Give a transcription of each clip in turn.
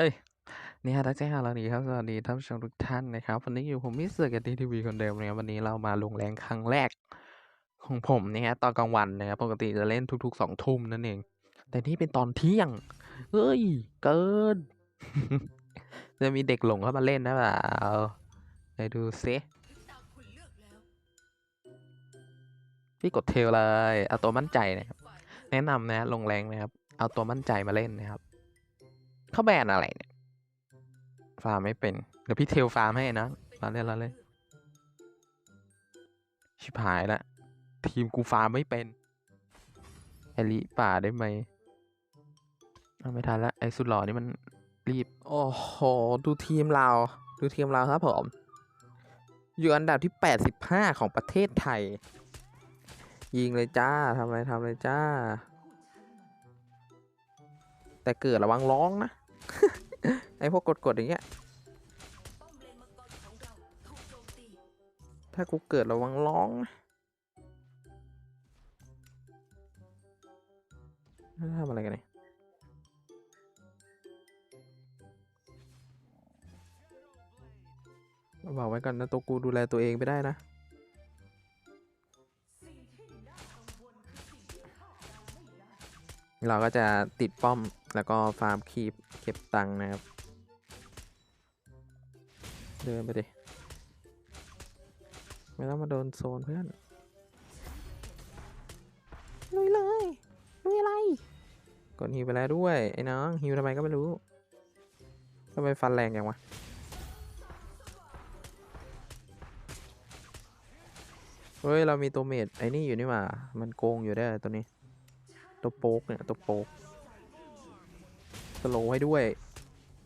เอ้ย นี่ฮะทักทายฮาเราดีครับ สวัสดีท่านผู้ชมทุกท่านนะครับ วันนี้อยู่ผมมิสเตอร์กับทีวีคนเดิมนะครับวันนี้เรามาลงแรงครั้งแรก ของผมนะฮะตอนกลางวันนะครับ ปกติจะเล่นทุกๆสองทุ่มนั่นเอง แต่นี่เป็นตอนเที่ยง เฮ้ย เกิน จะมีเด็กหลงเข้ามาเล่นนะเปล่าไปดูซิพี่กดเทลเลย เอาตัวมั่นใจนะครับ แนะนำนะลงแรงนะครับ เอาตัวมั่นใจมาเล่นนะครับ เขาแบนอะไรเนี่ย ฟาร์มไม่เป็น เดี๋ยวพี่เทลฟาร์มให้นะมาเล่นละเลยชิบหายละทีมกูฟาร์มไม่เป็นไอริป่าได้ไหมเอาไม่ทันละไอสุดหล่อนี่มันรีบ โอ้โห ดูทีมเรา ดูทีมเราครับผม อยู่อันดับที่ 85 ของประเทศไทย ยิงเลยจ้าทำอะไรทำเลยจ้า แต่เกิดระวังร้องนะ ไอพวกกดๆอย่างเงี้ย ถ้ากูเกิดระวังร้อง ทำอะไรกันเนี่ยบอกไว้ก่อนนะตัวกูดูแลตัวเองไม่ได้นะ เราก็จะติดป้อมแล้วก็ฟาร์มคีบเก็บตังค์นะครับ เดินไปดิไม่ต้องมาโดนโซนเพื่อนลุยเลยลุยอะไร กดฮิวไปแล้วด้วย ไอ้น้องฮิวทำไมก็ไม่รู้ทำไมฟันแรงอย่างวะเฮ้ย เรามีตัวเมดไอ้นี่อยู่นี่หว่า มันโกงอยู่ได้ตัวนี้ ตัวโป๊กเนี่ยตัวโป๊กสโลว์ให้ด้วย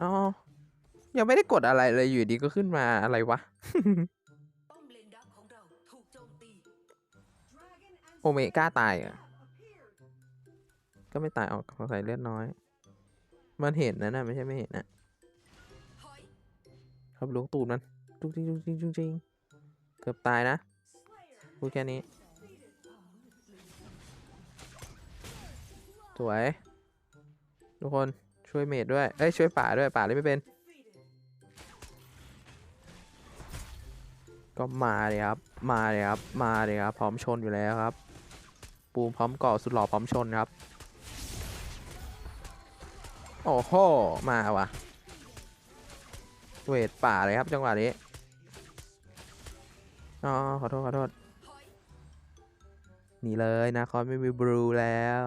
อ๋อยังไม่ได้กดอะไรเลยอยู่ดีก็ขึ้นมาอะไรวะโอเมก้าตายอะก็ไม่ตายออกสงสัยเลือดน้อย มันเห็นนะนะไม่ใช่ไม่เห็นนะครับลวงตูดมันจุกจริงจุกจริงจุกจริงเกือบตายนะพูดแค่นี้ สวย ทุกคนช่วยเมดด้วย เอ้ยช่วยป่าด้วยป่าเล่นไม่เป็น ก็มาเลยครับ มาเลยครับ มาเลยครับ พร้อมชนอยู่แล้วครับ ปูมพร้อมก่อสุดหล่อพร้อมชนครับ โอ้โห มาว่ะ เวทป่าเลยครับจังหวะนี้ อ๋อขอโทษขอโทษหนีเลยนะคอนไม่มีบลูแล้ว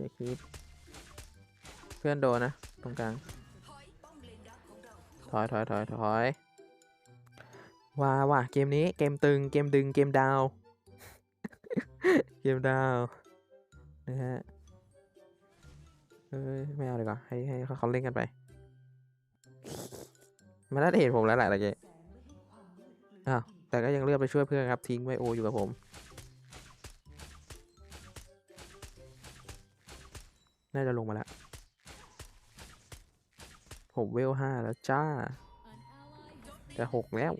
เชียร์คลิปเพื่อนโดนนะ ตรงกลาง ถอยถอยถอยถอยว้าว่ะเกมนี้เกมตึงเกมดึงเกมดาว เกมดาวนะฮะเอ้ยไม่เอาดีกว่าให้ให้เขาเขาเล่นกันไป มันน่าจะเห็นผมแล้วแหละตะกี้อ้าวแต่ก็ยังเลือกไปช่วยเพื่อนครับทิ้งไว้โออยู่กับผม น่าจะลงมาแล้ว ผมเวลห้าแล้วจ้าจะหกแล้ว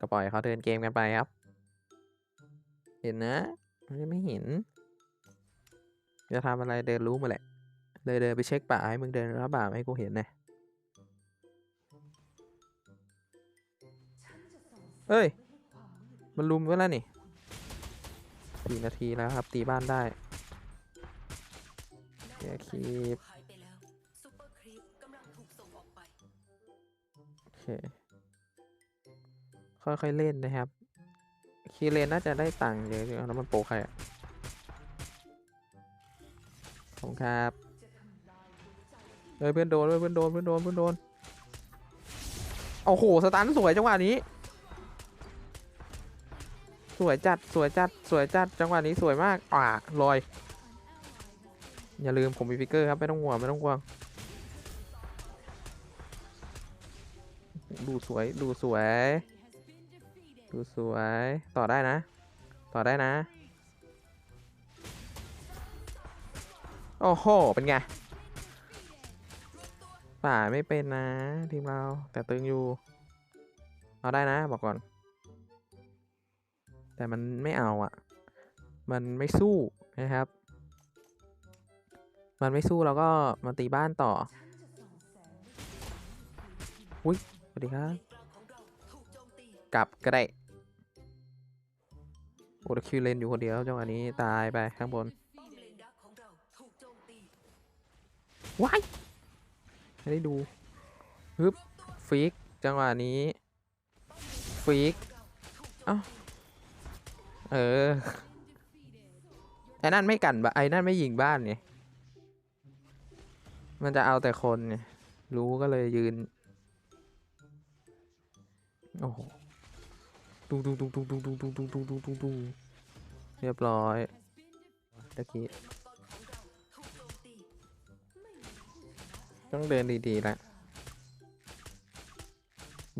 ก็ปล่อยเขาเดินเกมกันไปครับ เห็นนะมันไม่เห็น จะทำอะไรเดินรู้มาแหละ เลยเดินไปเช็คป่าให้มึงเดินรับป่าให้กูเห็นนะเอ้ย มันลุมไว้แล้วนี่ สี่นาทีแล้วครับ ตีบ้านได้แกคีบหายวซูเปอร์ครีปโอเค ค่อยๆเล่นนะครับ คีเลนน่าจะได้ตังค์เยอะอยู่แล้วมันโปรใครอะขอบคุณครับเฮ้ยเพื่อนโดนเว้ยเพื่อนโดนเพื่อนโดนเพื่อนโดนโอ้โห สตันสวยจังหวะนี้ สวยจัดสวยจัดสวยจัดจังหวะนี้สวยมากอ่าลอย อย่าลืมผมมีฟิกเกอร์ครับไม่ต้องห่วงไม่ต้องห่วงดูสวยดูสวย ดูสวย ต่อได้นะ ต่อได้นะ โอ้โห เป็นไงป่าไม่เป็นนะ ทีมเราแต่ตึงอยู่ เอาได้นะ บอกก่อน แต่มันไม่เอาอะ มันไม่สู้นะครับ มันไม่สู้เราก็มาตีบ้านต่อ อุ้ยสวัสดีครับ กลับก็ได้โอ้แต่คิวเลนอยู่คนเดียวจังหวะนี้ตายไปข้างบนว้ายไม่ได้ดูฮึบฟิกจังหวะนี้ฟิกเอ้า เออไอ้นั่นไม่กันบะไอ้นั่นไม่ยิงบ้านไงมันจะเอาแต่คนไงรู้ก็เลยยืน โอ้โหตุ้งตุ้งตุ้งตุ้งตุ้งตุ้งตุ้งตุ้งตุ้งตุ้งเรียบร้อยตะกี้ต้องเดินดีๆละ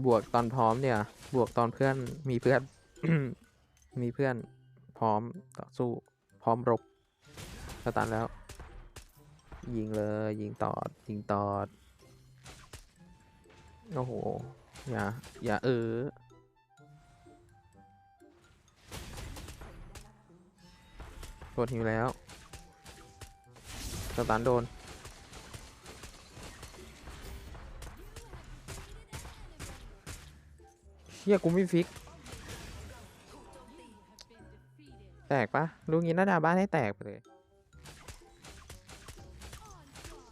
บวกตอนพร้อมเนี่ย บวกตอนเพื่อนมีเพื่อน มีเพื่อนพร้อมต่อสู้พร้อมรบสตาร์แล้ว ยิงเลยยิงตอดยิงตอดโอ้โห อย่า อย่าเออโดนหิวแล้วสตาร์โดนเฮียกูไม่ฟิก แตกปะลูกนี้น่าจะเอาบ้านให้แตกไปเลย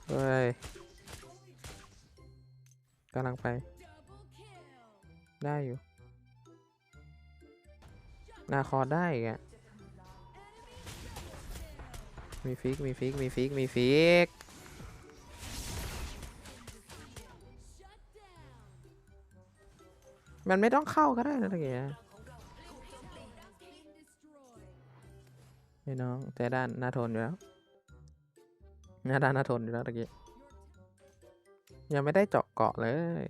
เฮ้ยกำลังไป ได้อยู่ นาคอได้อีกอะมีฟิก มีฟิก มีฟิก มีฟิกมันไม่ต้องเข้าก็ได้นะตะเกีย พี่น้องแต่ด้านหน้าทนอยู่แล้วหน้าด้านหน้าทนอยู่แล้วตะกี้ยังไม่ได้เจาะเกาะเลย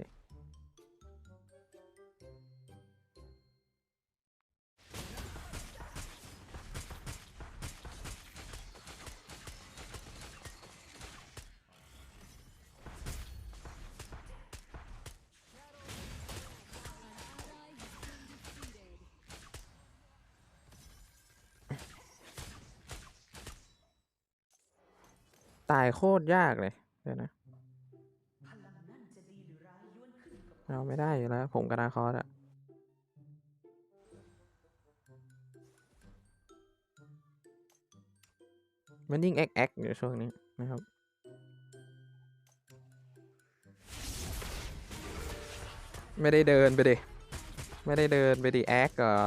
ตายโคตรยากเลย เดี๋ยวนะ เอาไม่ได้อยู่แล้ว ผมกับนาคอสอะมันยิ่งแอกแอกอยู่ช่วงนี้นะครับไม่ได้เดินไปดิ ไม่ได้เดินไปดิแอกเหรอ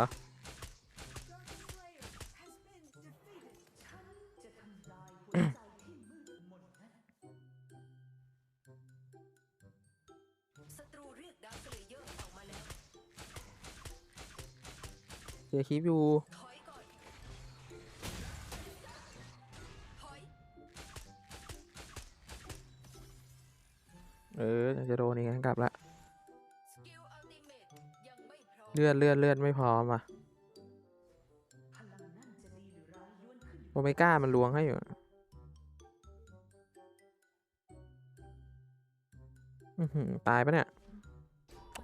เสียคลิปอยู่ถออยเออจะโดนอีกงั้นกลับละสกิลอัลติเมตยังไม่พร้อมเลือดเลือดเลือดไม่พร้อมอะโอเมก้ามันลวงให้อยู่ตายปะเนี่ย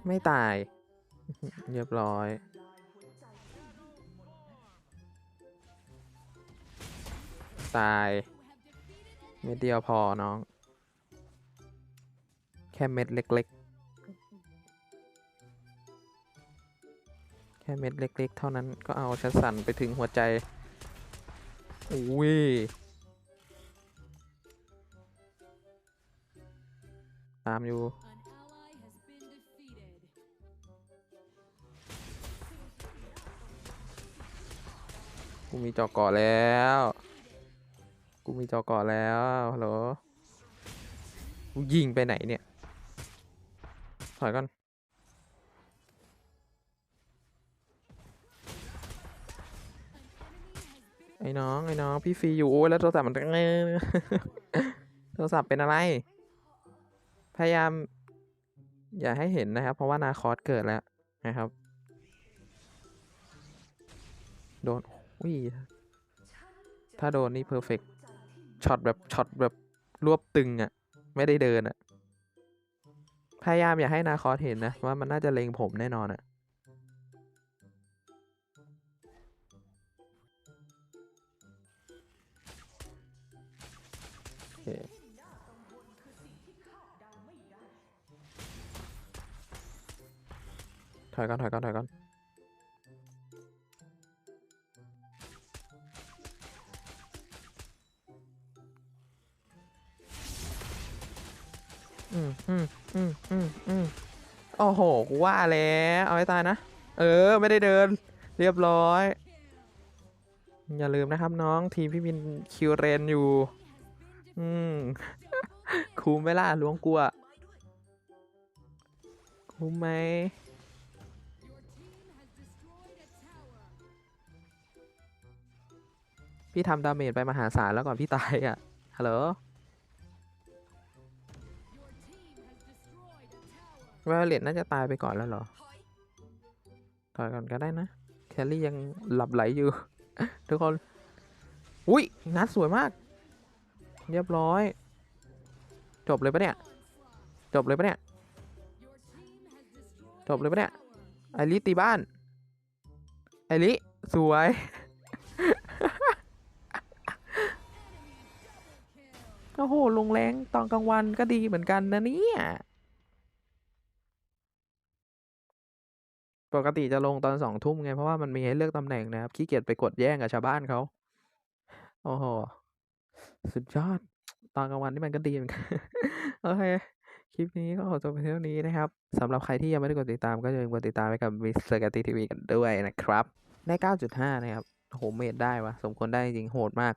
ไม่ตาย เรียบร้อย ตายเม็ดเดียวพอน้อง แค่เม็ดเล็ก ๆ แค่เม็ดเล็ก ๆ เท่านั้นก็เอาชัดสันไปถึงหัวใจอุ้ยตามอยู่กูมีจอกก่อแล้ว มีจอก่อแล้วฮัลโหลยิงไปไหนเนี่ย ถอยก่อนไอ้น้องไอ้น้องพี่ฟรีอยู่โอ้ยแล้วโทรศัพท์มันโทรศัพท์เป็นอะไร พยายาม อย่าให้เห็นนะครับ เพราะว่านาคอสเกิดแล้วนะครับ โดนอุ้ยถ้าโดนนี่เพอร์เฟก ช็อตแบบช็อตแบบรวบตึงอะ่ะ ไม่ได้เดินอะ่ะ พยายามอย่าให้นาคอสเห็นนะ ว่ามันน่าจะเล็งผมแน่นอนอะถอยก่อนถอยก่อนถอยก่อน อืมอืมอืมอืมอืมโอ้โห กูว่าแล้ว เอาให้ตายนะ เออ ไม่ได้เดิน เรียบร้อย อย่าลืมนะครับน้องทีมพี่มินคิวเรนอยู่ อืม คุ้มไหมล่ะล้วงกลัว คุ้มไหมพี่ทำดาเมจไปมหาศาลแล้วก่อนพี่ตายอะ ฮัลโหล วาเลตน่าจะตายไปก่อนแล้วเหรอถอยถอยก่อนก็ได้นะแคลรี่ยังหลับไหลอยู่ ทุกคน อุ้ยนัดสวยมาก เรียบร้อย จบเลยปะเนี่ย จบเลยปะเนี่ย จบเลยปะเนี่ย ไอริตีบ้าน ไอริสวย โอ้โห ลงแรงตอนกลางวันก็ดีเหมือนกันนะเนี่ย ปกติจะลงตอนสองทุ่มไง เพราะว่ามันมีให้เลือกตำแหน่งนะครับ ขี้เกียจไปกดแย่งกับชาวบ้านเขา โอ้โห สุดยอด ตอนกลางวันนี่มันก็ดีเหมือนกัน โอเค คลิปนี้ก็ขอจบไปเท่านี้นะครับ สำหรับใครที่ยังไม่ได้กดติดตามก็อย่าลืมกดติดตามไว้กับมิสเตอร์กตีทีวีกันด้วยนะครับ ได้ 9.5 นะครับโหเมดได้วะ สมควรได้จริงโหดมาก